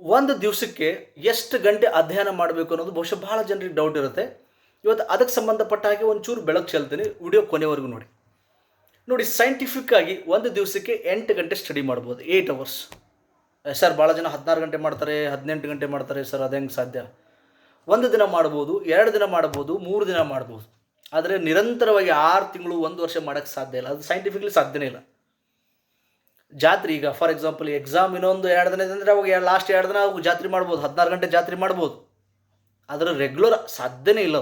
ಒಂದು ದಿವಸಕ್ಕೆ ಎಷ್ಟು ಗಂಟೆ ಅಧ್ಯಯನ ಮಾಡಬೇಕು ಅನ್ನೋದು ಬಹುಶಃ ಭಾಳ ಜನರಿಗೆ ಡೌಟ್ ಇರುತ್ತೆ. ಇವತ್ತು ಅದಕ್ಕೆ ಸಂಬಂಧಪಟ್ಟ ಹಾಗೆ ಒಂಚೂರು ಬೆಳಕು ಚೆಲ್ತೀನಿ ವಿಡಿಯೋ ಕೊನೆವರೆಗೂ ನೋಡಿ. ನೋಡಿ ಸೈಂಟಿಫಿಕ್ ಆಗಿ ಒಂದು ದಿವಸಕ್ಕೆ ಎಂಟು ಗಂಟೆ ಸ್ಟಡಿ ಮಾಡ್ಬೋದು ಏಯ್ಟ್ ಅವರ್ಸ್ ಸರ್ ಭಾಳ ಜನ ಹದಿನಾರು ಗಂಟೆ ಮಾಡ್ತಾರೆ, ಹದಿನೆಂಟು ಗಂಟೆ ಮಾಡ್ತಾರೆ ಸರ್ ಅದು ಹೆಂಗೆ ಸಾಧ್ಯ? ಒಂದು ದಿನ ಮಾಡ್ಬೋದು, ಎರಡು ದಿನ ಮಾಡ್ಬೋದು, ಮೂರು ದಿನ ಮಾಡ್ಬೋದು. ಆದರೆ ನಿರಂತರವಾಗಿ ಆರು ತಿಂಗಳು, ಒಂದು ವರ್ಷ ಮಾಡೋಕ್ಕೆ ಸಾಧ್ಯ ಇಲ್ಲ. ಅದು ಸೈಂಟಿಫಿಕ್ಲಿ ಸಾಧ್ಯನೇ ಇಲ್ಲ. ಜಾತ್ರೆ, ಈಗ ಫಾರ್ ಎಕ್ಸಾಂಪಲ್ ಎಕ್ಸಾಮ್ ಇನ್ನೊಂದು ಎರಡು ದಿನ ಅಂದರೆ ಅವಾಗ ಲಾಸ್ಟ್ ಎರಡು ದಿನ ಅವಾಗ ಜಾತ್ರೆ ಮಾಡ್ಬೋದು, ಹದಿನಾರು ಗಂಟೆ ಜಾತ್ರೆ ಮಾಡ್ಬೋದು. ಆದರೆ ರೆಗ್ಯುಲರ್ ಸಾಧ್ಯನೇ ಇಲ್ಲ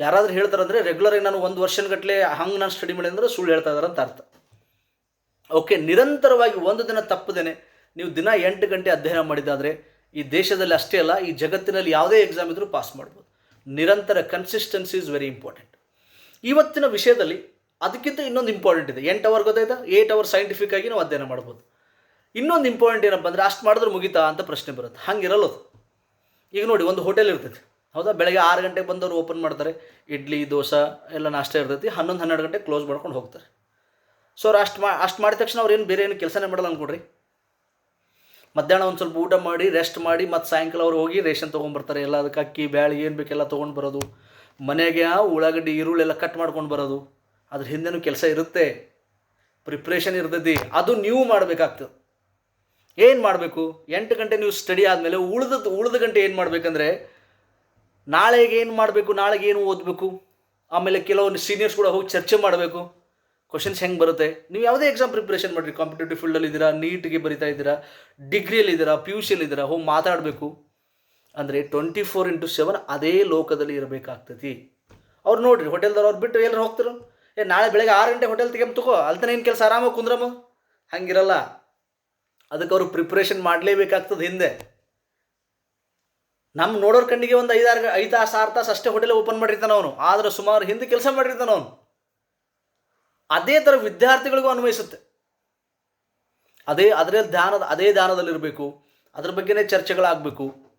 ಯಾರಾದರೂ ಯಾರಾದ್ರೂ ಹೇಳ್ತಾರಂದ್ರೆ ರೆಗ್ಯುಲರ್ ನಾನು ಒಂದು ವರ್ಷನಗಟ್ಲೆ ಹಂಗೆ ನಾನು ಸ್ಟಡಿ ಮಾಡಿ ಅಂದ್ರೆ ಸುಳ್ಳು ಹೇಳ್ತಾ ಇದಾರೆ ಅಂತ ಅರ್ಥ. ಓಕೆ ನಿರಂತರವಾಗಿ ಒಂದು ದಿನ ತಪ್ಪದೇನೆ, ನೀವು ದಿನ ಎಂಟು ಗಂಟೆ ಅಧ್ಯಯನ ಮಾಡಿದ್ದಾದರೆ ಈ ದೇಶದಲ್ಲಿ ಅಷ್ಟೇ ಅಲ್ಲ, ಈ ಜಗತ್ತಿನಲ್ಲಿ ಯಾವುದೇ ಎಕ್ಸಾಮ್ ಇದ್ದರೂ ಪಾಸ್ ಮಾಡ್ಬೋದು. ನಿರಂತರ ಕನ್ಸಿಸ್ಟೆನ್ಸಿ ಇಸ್ ವೆರಿ ಇಂಪಾರ್ಟೆಂಟ್ ಇವತ್ತಿನ ವಿಷಯದಲ್ಲಿ ಅದಕ್ಕಿಂತ ಇನ್ನೊಂದು ಇಂಪಾರ್ಟೆಂಟ್ ಇದೆ. ಎಂಟು ಅವರ್ ಗೊತ್ತಾಯ್ತಾ? ಏಯ್ಟ್ ಅವರ್ ಸೈಂಟಿಫಿಕ್ ಆಗಿ ನಾವು ಅಧ್ಯಯನ ಮಾಡ್ಬೋದು. ಇನ್ನೊಂದು ಇಂಪಾರ್ಟೆಂಟ್ ಏನಪ್ಪ ಅಂದರೆ ಅಷ್ಟು ಮಾಡಿದ್ರೆ ಮುಗಿತಾ ಅಂತ ಪ್ರಶ್ನೆ ಬರುತ್ತೆ. ಹಂಗಿರಲ್ಲ ಅದು. ಈಗ ನೋಡಿ, ಒಂದು ಹೋಟೆಲ್ ಇರ್ತೈತಿ. ಹೌದಾ? ಬೆಳಗ್ಗೆ ಆರು ಗಂಟೆಗೆ ಬಂದವರು ಓಪನ್ ಮಾಡ್ತಾರೆ. ಇಡ್ಲಿ, ದೋಸೆ ಎಲ್ಲ ನಾಷ್ಟ ಇರ್ತೈತಿ. ಹನ್ನೊಂದು, ಹನ್ನೆರಡು ಗಂಟೆ ಕ್ಲೋಸ್ ಮಾಡ್ಕೊಂಡು ಹೋಗ್ತಾರೆ. ಸೊ ಅವ್ರು ಅಷ್ಟು ಮಾ, ಅಷ್ಟು ಮಾಡಿದ ತಕ್ಷಣ ಅವ್ರು ಏನು ಬೇರೆ ಏನು ಕೆಲಸನೇ ಮಾಡಲ್ಲ ಅಂದ್ಕೊಡ್ರಿ ಮಧ್ಯಾಹ್ನ ಒಂದು ಸ್ವಲ್ಪ ಊಟ ಮಾಡಿ ರೆಸ್ಟ್ ಮಾಡಿ, ಮತ್ತು ಸಾಯಂಕಾಲ ಅವ್ರು ಹೋಗಿ ರೇಷನ್ ತೊಗೊಂಬರ್ತಾರೆ. ಎಲ್ಲ ಅದಕ್ಕೆ ಅಕ್ಕಿ, ಬ್ಯಾಳಿ, ಏನು ಬೇಕೆಲ್ಲ ತೊಗೊಂಡು ಬರೋದು. ಮನೆಗೆ ಉಳ್ಳಾಗಡ್ಡಿ, ಈರುಳ್ಳಿ ಎಲ್ಲ ಕಟ್ ಮಾಡ್ಕೊಂಡು ಬರೋದು. ಅದ್ರ ಹಿಂದೆನೂ ಕೆಲಸ ಇರುತ್ತೆ. ಪ್ರಿಪ್ರೇಷನ್ ಇರ್ತೈತಿ. ಅದು ನೀವು ಮಾಡಬೇಕಾಗ್ತದೆ. ಏನು ಮಾಡಬೇಕು? ಎಂಟು ಗಂಟೆ ನೀವು ಸ್ಟಡಿ ಆದಮೇಲೆ ಉಳಿದ ಉಳಿದ ಗಂಟೆ ಏನು ಮಾಡಬೇಕಂದ್ರೆ, ನಾಳೆಗೆ ಏನು ಮಾಡಬೇಕು? ನಾಳೆಗೆ ಏನು ಓದಬೇಕು? ಆಮೇಲೆ ಕೆಲವೊಂದು ಸೀನಿಯರ್ಸ್ ಕೂಡ ಹೋಗಿ ಚರ್ಚೆ ಮಾಡಬೇಕು. ಕ್ವಶನ್ಸ್ ಹೆಂಗೆ ಬರುತ್ತೆ? ನೀವು ಯಾವುದೇ ಎಕ್ಸಾಮ್ ಪ್ರಿಪ್ರೇಷನ್ ಮಾಡಿರಿ. ಕಾಂಪಿಟೇಟಿವ್ ಫೀಲ್ಡಲ್ಲಿ ಇದ್ದೀರಾ ನೀಟ್ಗೆ ಬರಿತಾ ಇದ್ದೀರಾ ಡಿಗ್ರಿಯಲ್ಲಿ ಇದ್ದೀರಾ ಪಿ ಯು ಸಿಯಲ್ಲಿ ಇದ್ದೀರಾ, ಹೋಗಿ ಮಾತಾಡಬೇಕು. ಅಂದರೆ ಟ್ವೆಂಟಿ ಫೋರ್ ಇಂಟು ಸೆವೆನ್ ಅದೇ ಲೋಕದಲ್ಲಿ ಇರಬೇಕಾಗ್ತತಿ. ಅವ್ರು ನೋಡಿರಿ ಹೋಟೆಲ್ದವ್ರು ಅವ್ರು ಬಿಟ್ಟು ಎಲ್ಲರೂ ಹೋಗ್ತಾರೋ? ಏ, ನಾಳೆ ಬೆಳಗ್ಗೆ ಆರು ಗಂಟೆ ಹೋಟೆಲ್ ತೆಗೆಮ್ ತಗೋ. ಅಲ್ತಾನೆ ಏನು ಕೆಲಸ ಆರಾಮ ಕುಂದ್ರಮ ಹಂಗಿರಲ್ಲ. ಅದಕ್ಕೆ ಅವರು ಪ್ರಿಪ್ರೇಷನ್ ಮಾಡಲೇಬೇಕಾಗ್ತದೆ ಹಿಂದೆ. ನಮ್ಮ ನೋಡೋರ್ ಕಣ್ಣಿಗೆ ಒಂದು ಐದಾರು ಐದು ತಾಸು, ಆರು ತಾಸು ಅಷ್ಟೇ ಹೋಟೆಲ್ ಓಪನ್ ಮಾಡಿರ್ತಾನೆ ಅವನು. ಆದರೆ ಸುಮಾರು ಹಿಂದೆ ಕೆಲಸ ಮಾಡಿರ್ತಾನೆ ಅವನು. ಅದೇ ಥರ ವಿದ್ಯಾರ್ಥಿಗಳಿಗೂ ಅನ್ವಯಿಸುತ್ತೆ. ಅದೇ ಅದರ ಧ್ಯಾನದ, ಅದೇ ಧ್ಯಾನದಲ್ಲಿರಬೇಕು. ಅದ್ರ ಬಗ್ಗೆನೇ ಚರ್ಚೆಗಳಾಗಬೇಕು.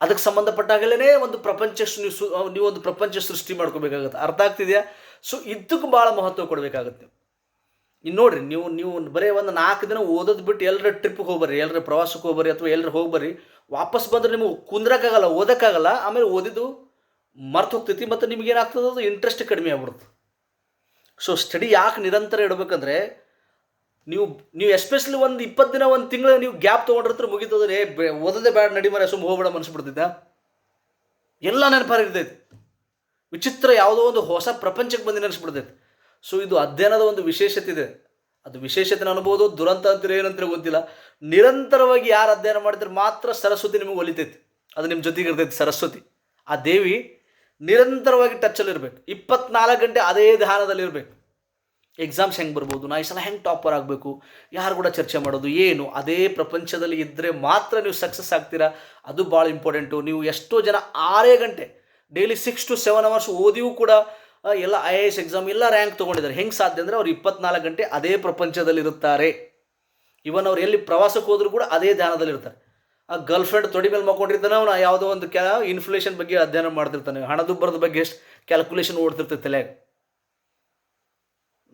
ಅದಕ್ಕೆ ಸಂಬಂಧಪಟ್ಟಾಗಲೇ ಒಂದು ಪ್ರಪಂಚ ನೀವು ಸು- ನೀವು ಒಂದು ಪ್ರಪಂಚ ಸೃಷ್ಟಿ ಮಾಡ್ಕೋಬೇಕಾಗತ್ತೆ. ಅರ್ಥ ಆಗ್ತಿದೆಯಾ? ಸೊ ಇದಕ್ಕೂ ಭಾಳ ಮಹತ್ವ ಕೊಡಬೇಕಾಗತ್ತೆ ಇನ್ನು ನೋಡ್ರಿ, ನೀವು ನೀವು ಬರೀ ಒಂದು ನಾಲ್ಕು ದಿನ ಓದೋದು ಬಿಟ್ಟು ಎಲ್ಲರ ಟ್ರಿಪ್ಗೆ ಹೋಗ್ಬರ್ರಿ ಎಲ್ಲರ ಪ್ರವಾಸಕ್ಕೆ ಹೋಗ್ಬರ್ರಿ ಅಥವಾ ಎಲ್ಲರ ಹೋಗ್ಬರ್ರಿ, ವಾಪಸ್ ಬಂದ್ರೆ ನಿಮಗೆ ಕುಂದ್ರಕ್ಕಾಗಲ್ಲ, ಓದೋಕ್ಕಾಗಲ್ಲ, ಆಮೇಲೆ ಓದಿದ್ದು ಮರ್ತು ಹೋಗ್ತೈತಿ ಮತ್ತು ನಿಮ್ಗೇನಾಗ್ತದೆ ಅದು ಇಂಟ್ರೆಸ್ಟ್ ಕಡಿಮೆ ಆಗ್ಬಿಡುತ್ತೆ. ಸೊ ಸ್ಟಡಿ ಯಾಕೆ ನಿರಂತರ ಇಡಬೇಕಂದ್ರೆ ನೀವು ನೀವು ಎಸ್ಪೆಷಲಿ ಒಂದು ಇಪ್ಪತ್ತು ದಿನ, ಒಂದು ತಿಂಗಳು ನೀವು ಗ್ಯಾಪ್ ತೊಗೊಂಡಿರ್ತಾರೆ ಮುಗಿತದ್ರೆ ಓದದೆ ಬೇಡ, ನಡಿ ಮರ ಸುಮ್ಮ ಹೋಗ್ಬೇಡ ಮನ್ಸ್ಬಿಡ್ತೈತೆ ಎಲ್ಲ ನೆನಪಾರಿರ್ತೈತಿ ವಿಚಿತ್ರ ಯಾವುದೋ ಒಂದು ಹೊಸ ಪ್ರಪಂಚಕ್ಕೆ ಬಂದು ನೆನೆಸ್ಬಿಡ್ತೈತಿ ಸೊ ಇದು ಅಧ್ಯಯನದ ಒಂದು ವಿಶೇಷತೆ ಇದೆ. ಅದು ವಿಶೇಷತೆನ ಅನ್ಬೋದು, ದುರಂತ ಅಂತೀರ ಏನಂತೀರ ಗೊತ್ತಿಲ್ಲ. ನಿರಂತರವಾಗಿ ಯಾರು ಅಧ್ಯಯನ ಮಾಡಿದ್ರೆ ಮಾತ್ರ ಸರಸ್ವತಿ ನಿಮಗೆ ಒಲಿತೈತಿ. ಅದು ನಿಮ್ಮ ಜೊತೆಗೆ ಇರ್ತೈತಿ ಸರಸ್ವತಿ. ಆ ದೇವಿ ನಿರಂತರವಾಗಿ ಟಚ್ಚಲ್ಲಿರ್ಬೇಕು ಇಪ್ಪತ್ನಾಲ್ಕು ಗಂಟೆ ಅದೇ ಧ್ಯಾನದಲ್ಲಿರ್ಬೇಕು. ಎಕ್ಸಾಮ್ಸ್ ಹೆಂಗೆ ಬರ್ಬೋದು? ನಾ ಈ ಸಲ ಹೆಂಗೆ ಟಾಪರ್ ಆಗಬೇಕು? ಯಾರು ಕೂಡ ಚರ್ಚೆ ಮಾಡೋದು ಏನು? ಅದೇ ಪ್ರಪಂಚದಲ್ಲಿ ಇದ್ದರೆ ಮಾತ್ರ ನೀವು ಸಕ್ಸಸ್ ಆಗ್ತೀರಾ? ಅದು ಭಾಳ ಇಂಪಾರ್ಟೆಂಟು ನೀವು ಎಷ್ಟೋ ಜನ ಆರೇ ಗಂಟೆ daily six to seven hours ಓದಿಯೂ ಕೂಡ ಎಲ್ಲ ಐ ಎ ಎಸ್ ಎಕ್ಸಾಮ್ ಎಲ್ಲ ರ್ಯಾಂಕ್ ತೊಗೊಂಡಿದ್ದಾರೆ. ಹೆಂಗೆ ಸಾಧ್ಯ ಅಂದರೆ ಅವ್ರು ಇಪ್ಪತ್ನಾಲ್ಕು ಗಂಟೆ ಅದೇ ಪ್ರಪಂಚದಲ್ಲಿರುತ್ತಾರೆ. ಇವನ್ ಅವ್ರು ಎಲ್ಲಿ ಪ್ರವಾಸಕ್ಕೆ ಹೋದರೂ ಕೂಡ ಅದೇ ಧ್ಯಾನದಲ್ಲಿರ್ತಾರೆ. ಆ ಗರ್ಲ್ ಫ್ರೆಂಡ್ ತೊಡಿ ಮೇಲೆ ಮಕ್ಕೊಂಡಿರ್ತಾನೆ, ಅವನು ಯಾವುದೋ ಒಂದು ಕ್ಯಾ ಇನ್ಫ್ಲೇಷನ್ ಬಗ್ಗೆ ಅಧ್ಯಯನ ಮಾಡ್ತಿರ್ತಾನೆ. ಹಣದುಬ್ಬರದ ಬಗ್ಗೆ ಎಷ್ಟು ಕ್ಯಾಲ್ಕುಲೇಷನ್ ಓಡ್ತಿರ್ತೈತೆ ತಲೆಯಾಗ.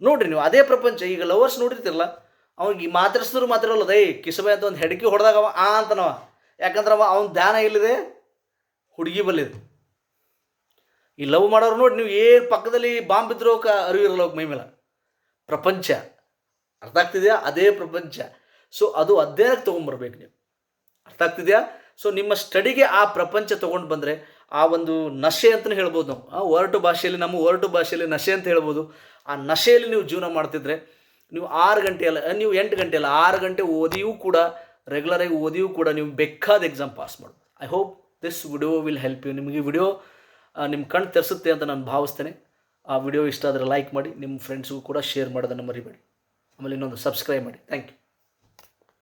ನೋಡ್ರಿ ನೀವು ಅದೇ ಪ್ರಪಂಚ, ಈಗ ಲವರ್ಸ್ ನೋಡಿರ್ತಿರಲ್ಲ ಅವ್ನಿಗೆ ಮಾತಾಡ್ಸಿದ್ರು ಅಲ್ಲ, ದೈ, ಕಿಸಬೆ ಅಂತ ಒಂದು ಹೆಡಕಿ ಹೊಡೆದಾಗ ಅವ, ಆ ಅಂತನವ. ಯಾಕಂದ್ರೆ ಅವ, ಅವ್ನ ಧ್ಯಾನ ಇಲ್ಲಿದೆ ಹುಡುಗಿ ಬಲ್ಲಿದೆ. ಈ ಲವ್ ಮಾಡೋರು ನೋಡಿ, ನೀವು ಏನು ಪಕ್ಕದಲ್ಲಿ ಬಾಂಬ್ ಬಿದ್ದರೂ ಕ ಅರಿವಿರಲ್ಲ ಮೈ ಮೇಲೆ. ಪ್ರಪಂಚ. ಅರ್ಥ ಆಗ್ತಿದೆಯಾ? ಅದೇ ಪ್ರಪಂಚ. ಸೊ ಅದು ಅಧ್ಯಯನಕ್ಕೆ ತೊಗೊಂಬರ್ಬೇಕು ನೀವು. ಅರ್ಥ ಆಗ್ತಿದೆಯಾ? ಸೊ ನಿಮ್ಮ ಸ್ಟಡಿಗೆ ಆ ಪ್ರಪಂಚ ತೊಗೊಂಡು ಬಂದರೆ, ಆ ಒಂದು ನಶೆ ಅಂತಲೇ ಹೇಳ್ಬೋದು ನಾವು. ಆ ಒರಟು ಭಾಷೆಯಲ್ಲಿ, ನಮ್ಮ ಒರಟು ಭಾಷೆಯಲ್ಲಿ ನಶೆ ಅಂತ ಹೇಳ್ಬೋದು. ಆ ನಶೆಯಲ್ಲಿ ನೀವು ಜೀವನ ಮಾಡ್ತಿದ್ರೆ ನೀವು ಆರು ಗಂಟೆ ಅಲ್ಲ ನೀವು ಎಂಟು ಗಂಟೆ ಅಲ್ಲ, ಆರು ಗಂಟೆ ಓದಿಯೂ ಕೂಡ ರೆಗ್ಯುಲರಾಗಿ ಓದಿಯೂ ಕೂಡ ನೀವು ಬೇಕಾದ ಎಕ್ಸಾಮ್ ಪಾಸ್ ಮಾಡ್ಬೋದು I hope this video will help you ನಿಮಗೆ ವಿಡಿಯೋ ನಿಮ್ಮ ಕಣ್ಣು ತೆರೆಸುತ್ತೆ ಅಂತ ನಾನು ಭಾವಿಸ್ತೇನೆ. ಆ ವಿಡಿಯೋ ಇಷ್ಟ ಆದರೆ ಲೈಕ್ ಮಾಡಿ, ನಿಮ್ಮ ಫ್ರೆಂಡ್ಸ್ಗೂ ಕೂಡ ಶೇರ್ ಮಾಡೋದನ್ನು ಮರಿಬೇಡಿ. ಆಮೇಲೆ ಇನ್ನೊಂದು ಸಬ್ಸ್ಕ್ರೈಬ್ ಮಾಡಿ. Thank you